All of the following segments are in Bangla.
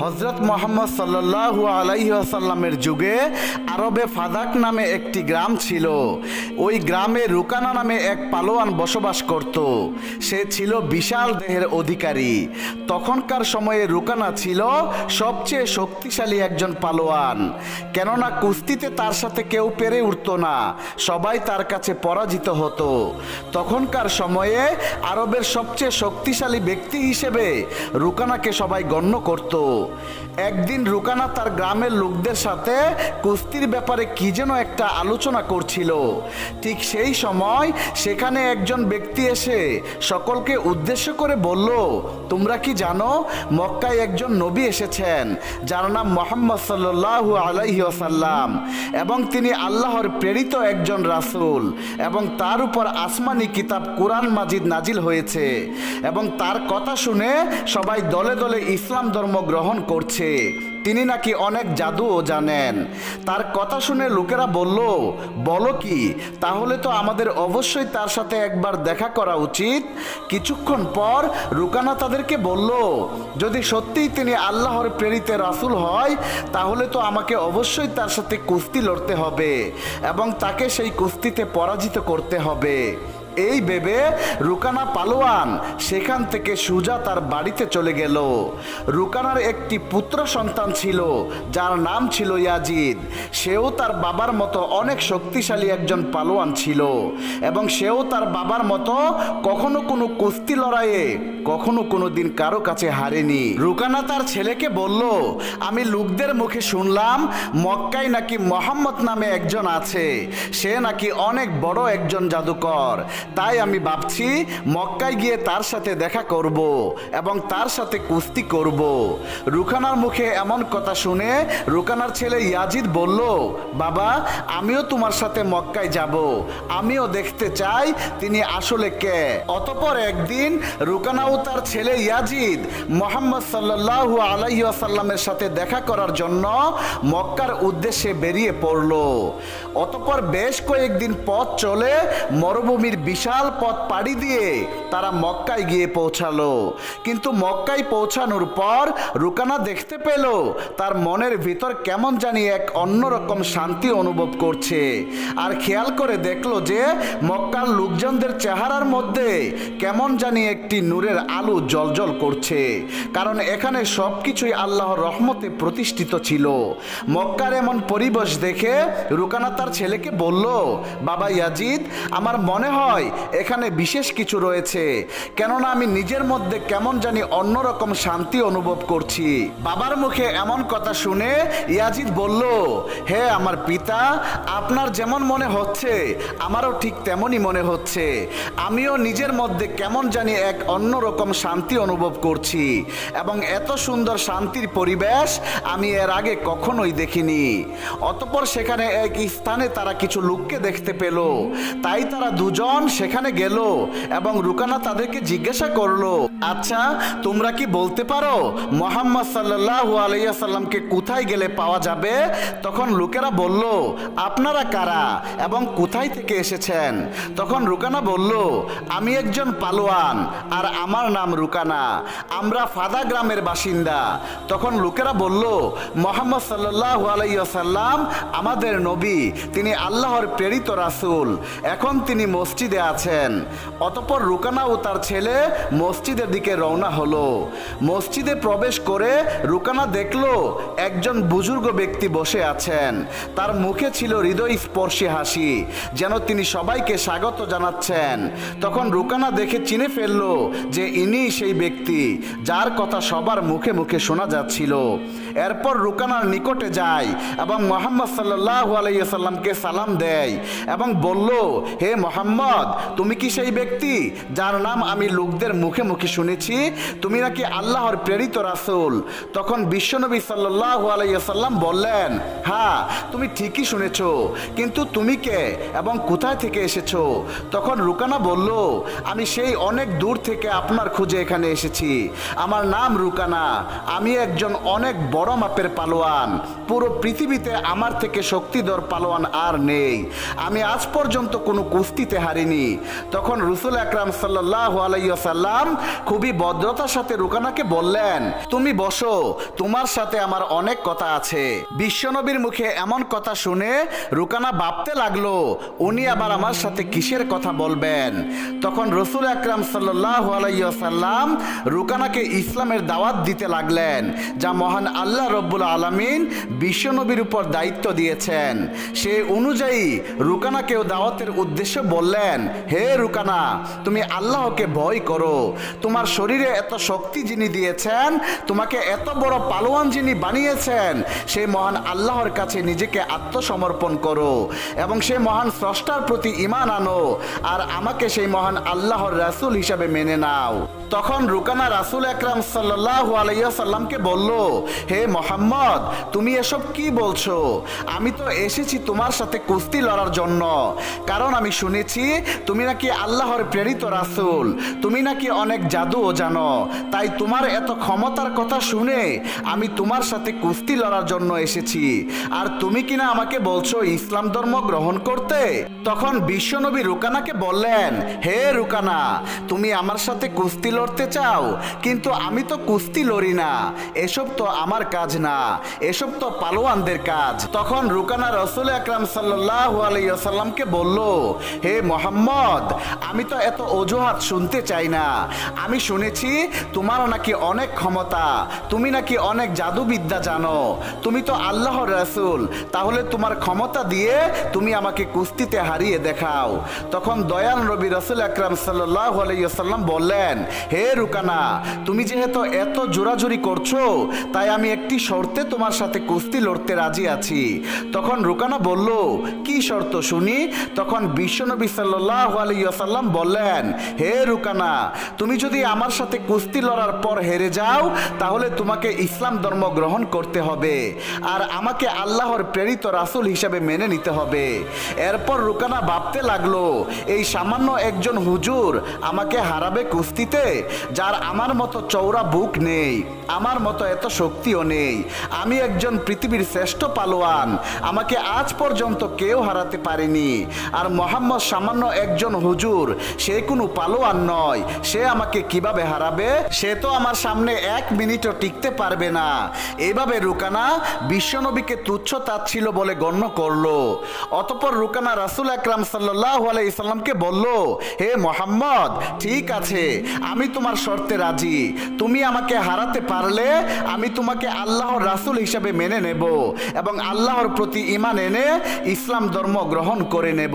হজরত মোহাম্মদ সাল্লাল্লাহু আলাইহি আসাল্লামের যুগে আরবে ফাদাক নামে একটি গ্রাম ছিল। ওই গ্রামে রুকানা নামে এক পালোয়ান বসবাস করত। সে ছিল বিশাল দেহের অধিকারী। তখনকার সময়ে রুকানা ছিল সবচেয়ে শক্তিশালী একজন পালোয়ান। কেননা কুস্তিতে তার সাথে কেউ পেরে উঠত না, সবাই তার কাছে পরাজিত হতো। তখনকার সময়ে আরবের সবচেয়ে শক্তিশালী ব্যক্তি হিসেবে রুকানাকে সবাই গণ্য করত। একদিন রুকানা তার গ্রামের লোকদের সাথে কুস্তির ব্যাপারে কি যেন একটা আলোচনা করছিল। ঠিক সেই সময় সেখানে একজন ব্যক্তি এসে সকলকে উদ্দেশ্য করে বলল, তোমরা কি জানো, মক্কায় একজন নবী এসেছেন, যার নাম মোহাম্মদ সাল্লাল্লাহু আলাইহি ওয়াসাল্লাম, এবং তিনি আল্লাহর প্রেরিত একজন রাসূল, এবং তার উপর আসমানি কিতাব কোরআন মাজিদ নাজিল হয়েছে, এবং তার কথা শুনে সবাই দলে দলে ইসলাম ধর্ম গ্রহণ করছে। তিনি নাকি অনেক জাদুও জানেন। তার কথা শুনে লোকেরা বলল, বলো কি, তাহলে তো আমাদের অবশ্যই তার সাথে একবার দেখা করা উচিত। কিছুক্ষণ পর রুকানা তাদেরকে বলল, যদি সত্যিই তিনি আল্লাহর প্রেরিত রাসুল হয়, তাহলে তো আমাকে অবশ্যই তার সাথে কুস্তি লড়তে হবে এবং তাকে সেই কুস্তিতে পরাজিত করতে হবে। এই ভেবে রুকানা পালোয়ান সেখান থেকে সুজা তার বাড়িতে চলে গেল। রুকানার একটি পুত্র সন্তান ছিল, যার নাম ছিল ইয়াজিদ। সেও তার বাবার মতো অনেক শক্তিশালী একজন পালোয়ান ছিল এবং সেও তার বাবার মতো কখনো কোনো কুস্তি লড়াইয়ে কখনো কোনো দিন কারও কাছে হারেনি। রুকানা তার ছেলেকে বলল, আমি লোকদের মুখে শুনলাম মক্কায় নাকি মোহাম্মদ নামে একজন আছে। সে নাকি অনেক বড় একজন জাদুকর। তাই আমি ভাবছি মক্কায় গিয়ে তার সাথে দেখা করব এবং তার সাথে কুস্তি করব। রুকানার মুখে এমন কথা শুনে রুকানার ছেলে ইয়াজিদ বলল, বাবা, আমিও তোমার সাথে মক্কায় যাব। আমিও দেখতে চাই তিনি আসলে কে। অতপর একদিন রুকানা ও তার ছেলে ইয়াজিদ মোহাম্মদ সাল্লাল্লাহু আলাইহি আসাল্লামের সাথে দেখা করার জন্য মক্কার উদ্দেশ্যে বেরিয়ে পড়ল। অতপর বেশ কয়েকদিন পথ চলে মরুভূমির বিশাল পথ পাড়ি দিয়ে তারা মক্কায় গিয়ে পৌঁছালো। কিন্তু মক্কায় পৌঁছানোর পর রুকানা দেখতে পেল তার মনের ভিতর কেমন জানি এক অন্যরকম শান্তি অনুভব করছে। আর খেয়াল করে দেখল যে মক্কার লোকজনদের চেহারার মধ্যে কেমন জানি একটি নূরের আলো জলজল করছে। কারণ এখানে সব কিছুই আল্লাহর রহমতে প্রতিষ্ঠিত ছিল। মক্কার এমন পরিবেশ দেখে রুকানা তার ছেলেকে বলল, বাবা ইয়াজিদ, আমার মনে হয় এখানে বিশেষ কিছু রয়েছে। কেননা আমি নিজের মধ্যে কেমন জানি অন্যরকম শান্তি অনুভব করছি। বাবার মুখে এমন কথা শুনে ইয়াজিদ বলল, হে আমার পিতা, আপনার যেমন মনে হচ্ছে, আমারও ঠিক তেমনই মনে হচ্ছে। আমিও নিজের মধ্যে কেমন জানি এক অন্যরকম শান্তি অনুভব করছি এবং এত সুন্দর শান্তির পরিবেশ আমি এর আগে কখনোই দেখিনি। অতপর সেখানে এক স্থানে তারা কিছু লোককে দেখতে পেল। তাই তারা দুজন সেখানে গেল এবং রুকানা তাদেরকে জিজ্ঞাসা করল আচ্ছা তোমরা কি বলতে পারো মোহাম্মদ সাল্লাল্লাহু আলাইহি সাল্লামকে কোথায় গেলে পাওয়া যাবে? তখন লোকেরা বলল, আপনারা কারা এবং কোথায় থেকে এসেছেন? তখন রুকানা বলল, আমি একজন পালোয়ান আর আমার নাম রুকানা, আমরা ফাদা গ্রামের বাসিন্দা। তখন লোকেরা বলল, মোহাম্মদ সাল্লাল্লাহু আলাইহি সাল্লাম আমাদের নবী, তিনি আল্লাহর প্রেরিত রাসূল, এখন তিনি মসজিদে আছেন। অতপর রুকানা ও তার ছেলে মসজিদের দিকে রওনা হলো। মসজিদে প্রবেশ করে রুকানা দেখল একজন বুজুর্গ ব্যক্তি বসে আছেন। তার মুখে ছিল হৃদয় স্পর্শী হাসি, যেন তিনি সবাইকে স্বাগত জানাচ্ছেন। তখন রুকানা দেখে চিনে ফেলল যে ইনি সেই ব্যক্তি, যার কথা সবার মুখে মুখে শোনা যাচ্ছিল। এরপর রুকানার নিকটে যায় এবং মোহাম্মদ সাল্লাল্লাহু আলাইহি সাল্লামকে সালাম দেয় এবং বলল, হে মোহাম্মদ তুমি কি সেই ব্যক্তি যার নাম আমি লোকদের মুখে মুখে শুনেছি? তুমি নাকি আল্লাহর প্রেরিত রাসূল? তখন বিশ্বনবী সাল্লাল্লাহু আলাইসাল্লাম বললেন হ্যাঁ তুমি ঠিকই শুনেছ, কিন্তু তুমি কে এবং কোথায় থেকে এসেছ? তখন রুকানা বলল, আমি সেই অনেক দূর থেকে আপনার খুঁজে এখানে এসেছি। আমার নাম রুকানা, আমি একজন অনেক বড় মাপের পালোয়ান। পুরো পৃথিবীতে আমার থেকে শক্তিধর পালোয়ান আর নেই। আমি আজ পর্যন্ত কোনো কুস্তিতে হারিনি। তখন রসুল আকরাম সাল্লাহ আলাইসাল্লাম খুবই ভদ্রতার সাথে রুকানাকে বললেন, তুমি বসো, তোমার সাথে আমার অনেক কথা আছে। বিশ্বনবীর মুখে এমন কথা শুনে রুকানা ভাবতে লাগল, উনি আবার আমার সাথে কিসের কথা বলবেন? তখন রসুল আকরাম সাল্লাহ আলাইসাল্লাম রুকানাকে ইসলামের দাওয়াত দিতে লাগলেন, যা মহান আল্লাহ রব্বুল আলমিন বিশ্বনবীর উপর দায়িত্ব দিয়েছেন। সে অনুযায়ী রুকানাকেও দাওয়াতের উদ্দেশ্যে বললেন হে রুকানা, তুমি আল্লাহকে ভয় করো। তোমার শরীরে এত শক্তি যিনি দিয়েছেন, তোমাকে এত বড় পালোয়ান যিনি বানিয়েছেন, সেই মহান আল্লাহর কাছে নিজেকে আত্মসমর্পণ করো এবং সেই মহান স্রষ্টার প্রতি ইমান আনো। আর আমাকে সেই মহান আল্লাহর রাসুল হিসাবে মেনে নাও। তখন রুকানা রাসুল একরাম সাল্লাল্লাহু আলাইহি সাল্লামকে বলল, হে মোহাম্মদ, তুমি এসব কি বলছো? আমি তো এসেছি তোমার সাথে কুস্তি লড়ার জন্য। কারণ আমি শুনেছি তুমি নাকি আল্লাহর প্রেরিত রাসূল। তুমি নাকি অনেক জাদুও জানো। তাই তোমার এত ক্ষমতার কথা শুনে আমি তোমার সাথে কুস্তি লড়ার জন্য এসেছি। আর তুমি কিনা আমাকে বলছো ইসলাম ধর্ম গ্রহণ করতে? তখন বিশ্বনবী রুকানাকে বললেন, হে রুকানা, তুমি আমার সাথে কুস্তি লড়তে চাও, কিন্তু আমি তো কুস্তি লড়ি না। এসব তো আমার কাজ না। এসব তো পালোয়ানদের কাজ। তখন রুকানা রসুল আকরাম সাল্লাহ আলাইসাল্লামকে বলল, হে মোহাম্মদ, আমি তো এত অজুহাত শুনতে চাই না। আমি শুনেছি তোমারও নাকি অনেক ক্ষমতা। তুমি নাকি অনেক জাদুবিদ্যা জানো। তুমি তো আল্লাহর রাসূল। তাহলে তোমার ক্ষমতা দিয়ে তুমি আমাকে কুস্তিতে হারিয়ে দেখাও। তখন দয়াল নবী রসুল আকরাম সাল্লাহ আলাইসাল্লাম বললেন হে রুকানা, তুমি যেহেতু এত জোরাজুরি করছ, তাই আমি একটি শর্তে তোমার সাথে কুস্তি লড়তে রাজি আছি। তখন রুকানা বলল, কি শর্ত শুনি? তখন বিশ্বনবী সাল্লাহ আলাইসাল্লাম বললেন, হে রুকানা, তুমি যদি আমার সাথে কুস্তি লড়ার পর হেরে যাও, তাহলে তোমাকে ইসলাম ধর্ম গ্রহণ করতে হবে, আর আমাকে আল্লাহর প্রেরিত রাসুল হিসাবে মেনে নিতে হবে। এরপর রুকানা ভাবতে লাগল, এই সামান্য একজন হুজুর আমাকে হারাবে কুস্তিতে? যার আমার মতো চৌড়া বুক নেই, আমার মতো এত শক্তিও নেই। আমি একজন পৃথিবীর শ্রেষ্ঠ পালোয়ান, আমাকে আজ পর্যন্ত কেউ হারাতে পারেনি। আর মোহাম্মদ সামান্য একজন হুজুর, সে কোনো পালোয়ান নয়, সে আমাকে কীভাবে হারাবে? সে তো আমার সামনে এক মিনিটও টিকতে পারবে না। এভাবে রুকানা বিশ্বনবীকে তুচ্ছ তাচ্ছিল বলে গণ্য করল। অতপর রুকানা রাসুল আকরাম সাল্লাহ আলাইসাল্লামকে বলল, হে মোহাম্মদ, ঠিক আছে, আমি তোমার শর্তে রাজি। তুমি আমাকে হারাতে পারলে আমি তোমাকে আল্লাহর রাসূল হিসাবে মেনে নেব এবং আল্লাহর প্রতি ইমান এনে ইসলাম ধর্ম গ্রহণ করে নেব।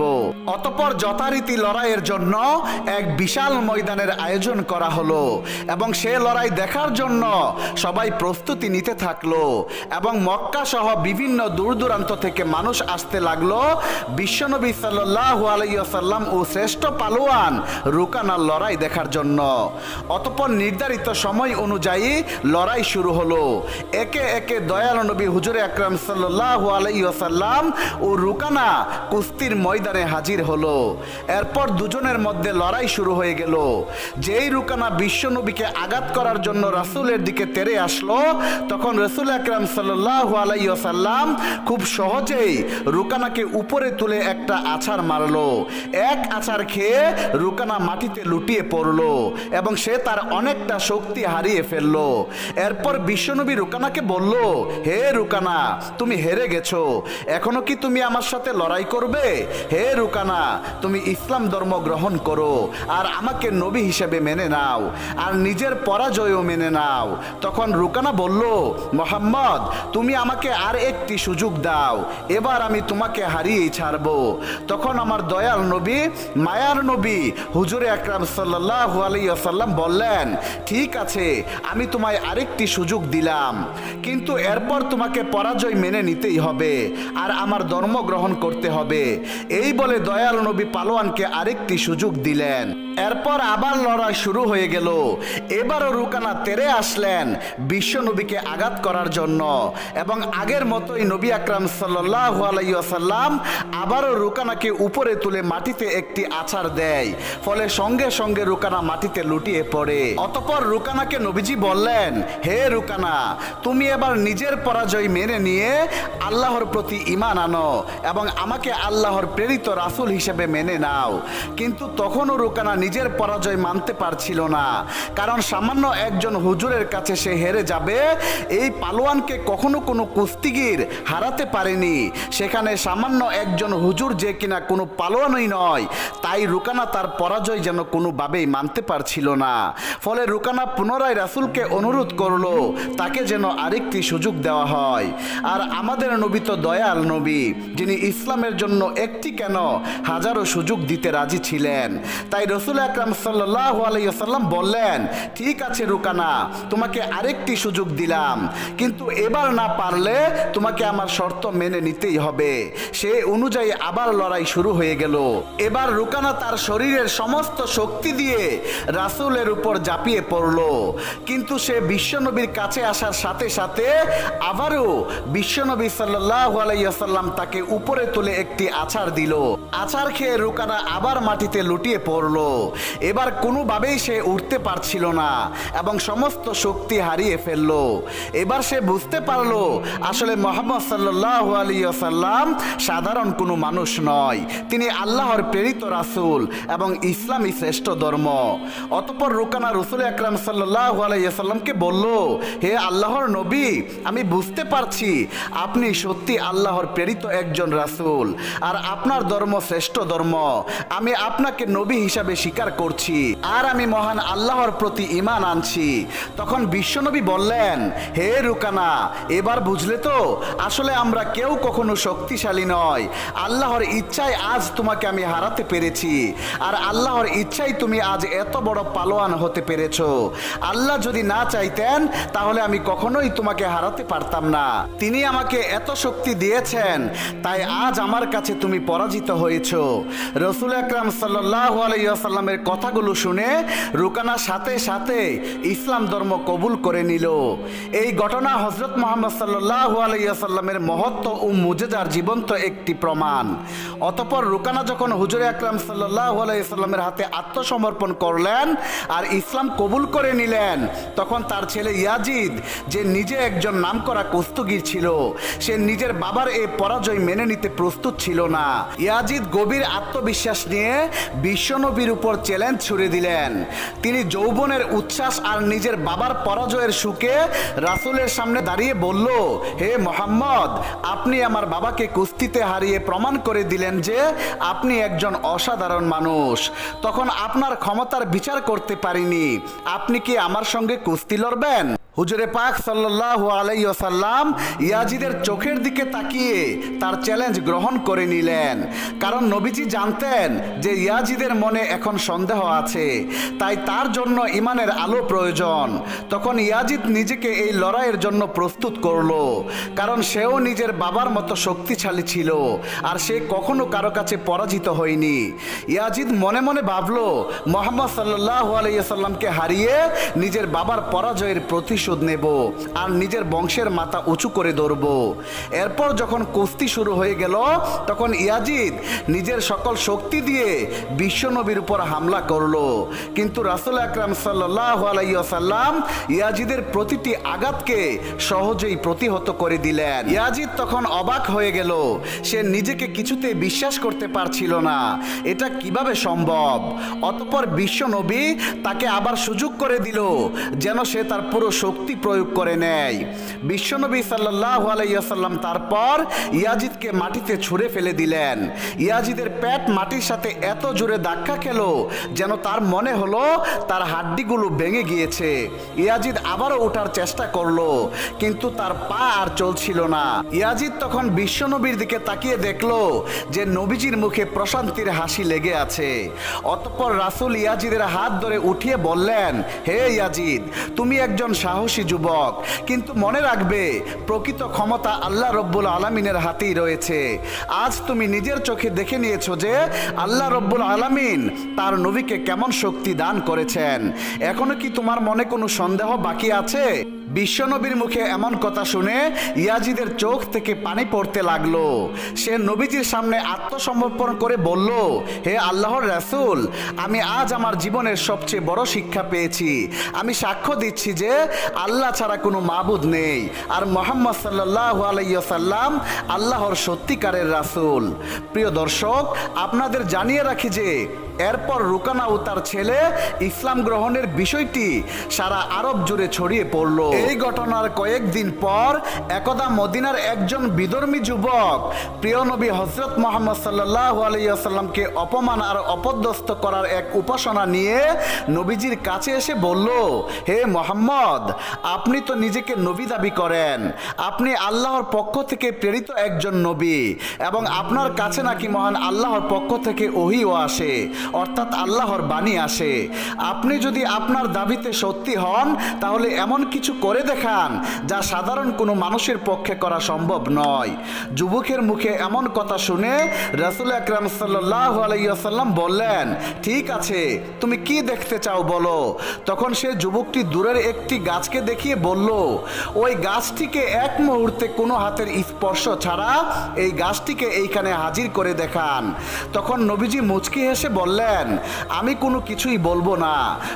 অতপর যথারীতি লড়াইয়ের জন্য এক বিশাল ময়দানের আয়োজন করা হলো এবং সে লড়াই দেখার জন্য সবাই প্রস্তুতি নিতে থাকল এবং মক্কা সহ বিভিন্ন দূর দূরান্ত থেকে মানুষ আসতে লাগল। বিশ্বনবী সাল্লাহ আলাইসাল্লাম ও শ্রেষ্ঠ পালোয়ান রুকানার লড়াই দেখার জন্য। অতপর নির্ধারিত সময় অনুযায়ী লড়াই শুরু হলো। একে একে দয়াল নবী হুজুরে আকরাম সাল্লাহ আলাইসাল্লাম ও রুকানা কুস্তির ময়দানে হাজির হলো। এরপর দুজনের মধ্যে লড়াই শুরু হয়ে গেল। যেই রুকানা বিশ্বনবীকে আঘাত করার জন্য রাসূলের দিকে তেরে আসলো, তখন রসুল আকরাম সাল্লাহ আলাইসাল্লাম খুব সহজেই রুকানাকে উপরে তুলে একটা আছাড় মারলো। এক আছাড় খেয়ে রুকানা মাটিতে লুটিয়ে পড়ল এবং সে তার অনেকটা শক্তি হারিয়ে ফেলল। এরপর বিশ্বনবী রুকানাকে বলল, হে রুকানা, তুমি হেরে গেছো। এখনও কি তুমি আমার সাথে লড়াই করবে? হে রুকানা, তুমি ইসলাম ধর্ম গ্রহণ করো আর আমাকে নবী হিসেবে মেনে নাও আর নিজের পরাজয়ও মেনে নাও। তখন রুকানা বলল, মোহাম্মদ, তুমি আমাকে আর একটি সুযোগ দাও। এবার আমি তোমাকে হারিয়েই ছাড়বো। তখন আমার দয়াল নবী, মায়ার নবী, হুজুরে আকরাম সাল্লাহ আলাইসাল্লাম বললেন, ঠিক আছে, আমি তোমায় আরেকটি সুযোগ দিলাম। কিন্তু এরপর তোমাকে পরাজয় মেনে নিতেই হবে আর আমার ধর্ম গ্রহণ করতে হবে। এই বলে দয়াল নবী পালোয়ানকে আরেকটি সুযোগ দিলেন। এরপর আবার লড়াই শুরু হয়ে গেল। এবারও রুকানা তেরে আসলেন বিশ্ব নবীকে আঘাত করার জন্য। এবং আগের মতোই নবী আকরাম সাল্লাহ আলাইসাল্লাম আবারও রুকানাকে উপরে তুলে মাটিতে একটি আছাড় দেয়। ফলে সঙ্গে সঙ্গে রুকানা মাটিতে লুটিয়ে পড়ে। অতপর রুকানাকে নবীজি বললেন, হে রুকানা, তুমি এবার নিজের পরাজয় মেনে নিয়ে আল্লাহর প্রতি ইমান আনো এবং আমাকে আল্লাহর প্রেরিত রাসুল হিসেবে মেনে নাও। কিন্তু তখনও রুকানা নিজের পরাজয় মানতে পারছিল না। কারণ সামান্য একজন হুজুরের কাছে সে হেরে যাবে, এই পালোয়ানকে কখনো কোনো কুস্তিগির হারাতে পারেনি। সেখানে সামান্য একজন হুজুর যে কিনা কোনো পালোয়ানই নয়, তাই রুকানা তার পরাজয় যেন কোনোভাবেই মানতে পারছিল না। ফলে রুকানা পুনরায় রাসূলকে অনুরোধ করল, তাকে যেন আরেকটি সুযোগ দেওয়া হয়। আর আমাদের নবী তো দয়াল নবী, যিনি ইসলামের জন্য একটি কেন হাজারো সুযোগ দিতে রাজি ছিলেন। তাই রসুল আকরাম সাল্লাহ আলাইসাল্লাম বললেন, ঠিক আছে রুকানা, তোমাকে আরেকটি সুযোগ দিলাম। কিন্তু এবার না পারলে তোমাকে আমার শর্ত মেনে নিতেই হবে। সে অনুযায়ী আবার লড়াই শুরু হয়ে গেল। এবার রুকানা তার শরীরের সমস্ত শক্তি দিয়ে রাসূলের উপর ঝাঁপিয়ে পড়ল। কিন্তু সে বিশ্বনবীর কাছে আসার সাথে সাথে আবারও বিশ্বনবী সাল্লাহ আলাইসাল্লাম তাকে উপরে তুলে একটি আছাড় দিল। আছাড় খেয়ে রুকানা আবার মাটিতে লুটিয়ে পড়ল। এবার কোনোভাবেই সে উঠতে পারছিল না এবং সমস্ত শক্তি হারিয়ে ফেলল। এবার সে বুঝতে পারল, আসলে মোহাম্মদ সাল্লাহ আলিয়াল্লাম সাধারণ কোনো মানুষ নয়। তিনি আল্লাহর প্রেরিত রাসূল এবং ইসলামই শ্রেষ্ঠ ধর্ম। অতপর রুকানা রসুল আকরাম সাল্লাহ আলাইসাল্লামকে বলল, হে আল্লাহর নবী, আমি বুঝতে পারছি আপনি সত্যি আল্লাহর প্রেরিত একজন রাসূল। আর আপনার ধর্ম শ্রেষ্ঠ ধর্ম। আমি আপনাকে নবী হিসাবে স্বীকার করছি। আর আমি মহান আল্লাহর প্রতি ইমান আনছি। তখন বিশ্বনবী বললেন, হে রুকানা, এবার বুঝলে তো, আসলে আমরা কেউ কখনো শক্তিশালী নয় আল্লাহর ইচ্ছায় আজ তোমাকে আমি হারাতে পেরেছি। আর আল্লাহর ইচ্ছাই তুমি আজ এত বড় পালোয়ান হতে পেরেছ। আল্লাহ যদি না চাইতেন, তাহলে আমি কখনোই তোমাকে হারাতে পারতাম না। তিনি আমাকে এত শক্তি দিয়েছেন, তাই আজ আমার কাছে তুমি পরাজিত হয়েছ। রসুল আকরাম সাল্লাহ আলাইসাল্লামের কথাগুলো শুনে রুকানা সাথে সাথে ইসলাম ধর্ম কবুল করে নিল। এই ঘটনা হজরত মোহাম্মদ সাল্লাহ আলাইসাল্লামের মহত্ব ও মুজেজার জীবন্ত একটি প্রমাণ। অতপর রুকানা যখন হুজুরে আকরাম সাল্লাহ আলাইসাল্লামের হাতে আত্মসমর্পণ করলেন আর ইসলাম কবুল করে নিলেন, তখন তার ছেলে ইয়াজিদ, যে নিজে একজন নামকরা কুস্তুগির ছিল, সে নিজের বাবার এই পরাজয় মেনে নিতে প্রস্তুত ছিল না। ইয়াজিদ গভীর আত্মবিশ্বাস নিয়ে বিশ্বনবীর উপর চ্যালেঞ্জ ছুড়ে দিলেন। তিনি যৌবনের উচ্ছ্বাস আর নিজের বাবার পরাজয়ের সুখে রাসুলের সামনে দাঁড়িয়ে বলল, হে মোহাম্মদ, আপনি আমার বাবাকে কুস্তিতে হারিয়ে প্রমাণ করে দিলেন যে আপনি একজন অসাধারণ মানুষ। তখন আপনার ক্ষমতার বিচার করতে পারিনি। আপনি কি আমার সঙ্গে কুস্তি লড়বেন? হুজুরে পাক সাল্লাহ আলাইসাল্লাম ইয়াজিদের চোখের দিকে তাকিয়ে তার চ্যালেঞ্জ গ্রহণ করে নিলেন। কারণ নবীজি জানতেন যে ইয়াজিদের মনে এখন সন্দেহ আছে, তাই তার জন্য ইমানের আলো প্রয়োজন। তখন ইয়াজিদ নিজেকে এই লড়াইয়ের জন্য প্রস্তুত করল, কারণ সেও নিজের বাবার মতো শক্তিশালী ছিল আর সে কখনো কারও কাছে পরাজিত হয়নি। ইয়াজিদ মনে মনে ভাবলো, মোহাম্মদ সাল্লাহ আলাইসাল্লামকে হারিয়ে নিজের বাবার পরাজয়ের প্রতিশোধ নেব আর নিজের বংশের মাথা উঁচু করে ধরব। এরপর যখন কুস্তি শুরু হয়ে গেল, তখন ইয়াজিদ নিজের সকল শক্তি দিয়ে বিশ্বনবীর উপর হামলা করল। কিন্তু রাসুল আকরাম সাল্লাহ আলাইসাল্লাম ইয়াজিদের প্রতিটি আঘাতকে সহজেই প্রতিহত করে দিলেন। ইয়াজিদ তখন অবাক হয়ে গেল, সে নিজেকে কিছুতে বিশ্বাস করতে পারছিল না। এটা কীভাবে সম্ভব? অতপর বিশ্বনবী তাকে আবার সুযোগ করে দিল, যেন সে তার পুরো শক্তি প্রয়োগ করে নেয়। বিশ্বনবী সাল্লাহ আলাইসাল্লাম তারপর ইয়াজিদকে মাটিতে ছুঁড়ে ফেলে দিলেন। ইয়াজিদের পেট মাটির সাথে এত জোরে ধাক্কা খেলো যেন তার মনে হলো তার হাড্ডিগুলো ভেঙে গিয়েছে। ইয়াজিদ আবারও ওঠার চেষ্টা করল, কিন্তু তার পা আর চলছিল না। ইয়াজিদ তখন বিশ্বনবীর দিকে তাকিয়ে দেখল যে নবীজির মুখে প্রশান্তির হাসি লেগে আছে। অতঃপর রাসূল ইয়াজিদের হাত ধরে উঠিয়ে বললেন, হে ইয়াজিদ, তুমি একজন সাহস সাহসী যুবক। কিন্তু মনে রাখবে, প্রকৃত ক্ষমতা আল্লাহ রব্বুল আলমিনের হাতেই রয়েছে। আজ তুমি নিজের চোখে দেখে নিয়েছো যে আল্লাহ রব্বুল আলমিন তার নবীকে কেমন শক্তি দান করেছেন। এখনও কি তোমার মনে কোনো সন্দেহ বাকি আছে? বিশ্বনবীর মুখে এমন কথা শুনে ইয়াজিদের চোখ থেকে পানি পড়তে লাগল। সে নবীজির সামনে আত্মসমর্পণ করে বলল, হে আল্লাহর রাসূল, আমি আজ আমার জীবনের সবচেয়ে বড় শিক্ষা পেয়েছি। আমি সাক্ষ্য দিচ্ছি যে আল্লাহ ছাড়া কোনো মাবুদ নেই। আর মোহাম্মদ সাল্লাহ আলাইসাল্লাম আল্লাহর সত্যিকারের রাসূল। প্রিয় দর্শক, আপনাদের জানিয়ে রাখি যে এরপর রুকানা ও তার ছেলে ইসলাম গ্রহণের বিষয়টি সারা আরব জুড়ে ছড়িয়ে পড়ল। এই ঘটনার কয়েকদিন পর একদা মদিনার একজন বিধর্মী যুবক প্রিয় নবী হজরত মোহাম্মদ সাল্লাহ আলাইসাল্লামকে অপমান আর অপদস্থ করার এক উপাসনা নিয়ে নবীজির কাছে এসে বলল, হে মোহাম্মদ, আপনি তো নিজেকে নবী দাবি করেন। আপনি আল্লাহর পক্ষ থেকে প্রেরিত একজন নবী এবং আপনার কাছে নাকি মহান আল্লাহর পক্ষ থেকে ওহিও আসে। অর্থাৎ আল্লাহর বাণী আসে। আপনি যদি আপনার দাবিতে সত্যি হন, তাহলে এমন কিছু করে দেখান যা সাধারণ কোনো মানুষের পক্ষে করা সম্ভব নয়। যুবকের মুখে এমন কথা শুনে রাসুল আকরাম সাল্লাহ আলাইসাল্লাম বললেন, ঠিক আছে, তুমি কি দেখতে চাও বলো? তখন সে যুবকটি দূরের একটি গাছকে দেখিয়ে বলল, ওই গাছটিকে এক মুহূর্তে কোনো হাতের স্পর্শ ছাড়া এই গাছটিকে এইখানে হাজির করে দেখান। তখন নবীজি মুচকি হেসে বললেন আমি কোনো কিছুই বলব না।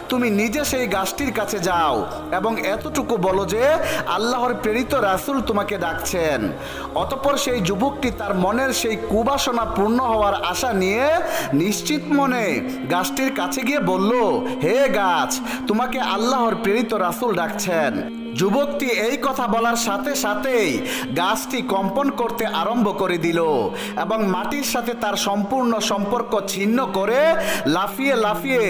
তুমি নিজে সেই গাছটির কাছে যাও এবং এতটুকু বলো যে, আল্লাহর প্রেরিত রাসূল তোমাকে ডাকছেন। অতপর সেই যুবকটি তার মনের সেই কুবাসনা পূর্ণ হওয়ার আশা নিয়ে নিশ্চিত মনে গাছটির কাছে গিয়ে বলল, হে গাছ, তোমাকে আল্লাহর প্রেরিত রাসূল ডাকছেন। যুবকটি এই কথা বলার সাথে সাথেই গাছটি কম্পন করতে আরম্ভ করে দিল এবং মাটির সাথে তার সম্পূর্ণ সম্পর্ক ছিন্ন করে লাফিয়ে লাফিয়ে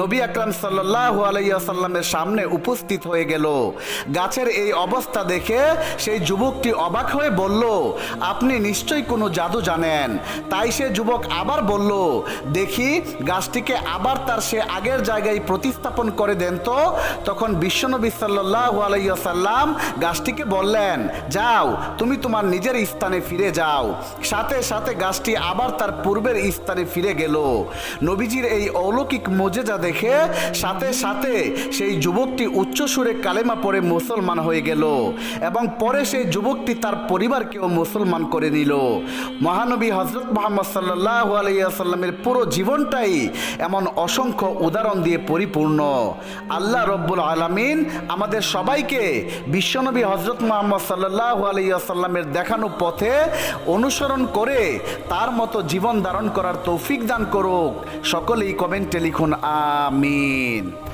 নবী আকরাম সাল্লাহ আলাইসাল্লামের সামনে উপস্থিত হয়ে গেল। গাছের এই অবস্থা দেখে সেই যুবকটি অবাক হয়ে বলল, আপনি নিশ্চয়ই কোনো জাদু জানেন? তাই সে যুবক আবার বলল, দেখি, গাছটিকে আবার তার সে আগের জায়গায় প্রতিস্থাপন করে দেন তো? তখন বিশ্বনবী সাল্লাহ আলাইসাল্লাম গাছটিকে বললেন, যাও, তুমি তোমার নিজের স্থানে ফিরে যাও। সাথে সাথে গাছটি আবার তার পূর্বের স্থানে ফিরে গেল। নবীজির এই অলৌকিক মজেজা দেখে সাথে সাথে সেই যুবকটি উচ্চ সুরে কালেমা পরে মুসলমান হয়ে গেল এবং পরে সেই যুবকটি তার পরিবারকেও মুসলমান করে নিল। মহানবী হজরত মোহাম্মদ সাল্লাহ আলাইসাল্লামের পুরো জীবনটাই এমন অসংখ্য উদাহরণ দিয়ে পরিপূর্ণ। আল্লাহ রব্বুল আলমিন আমাদের সবাইকে বিশ্বনবী হজরত মোহাম্মদ সাল্লাহ আলাইসাল্লামের দেখানো পথে অনুসরণ করে তার মতো জীবন ধারণ করার তৌফিক দান করুক। সকলেই কমেন্টে লিখুন, আমিন।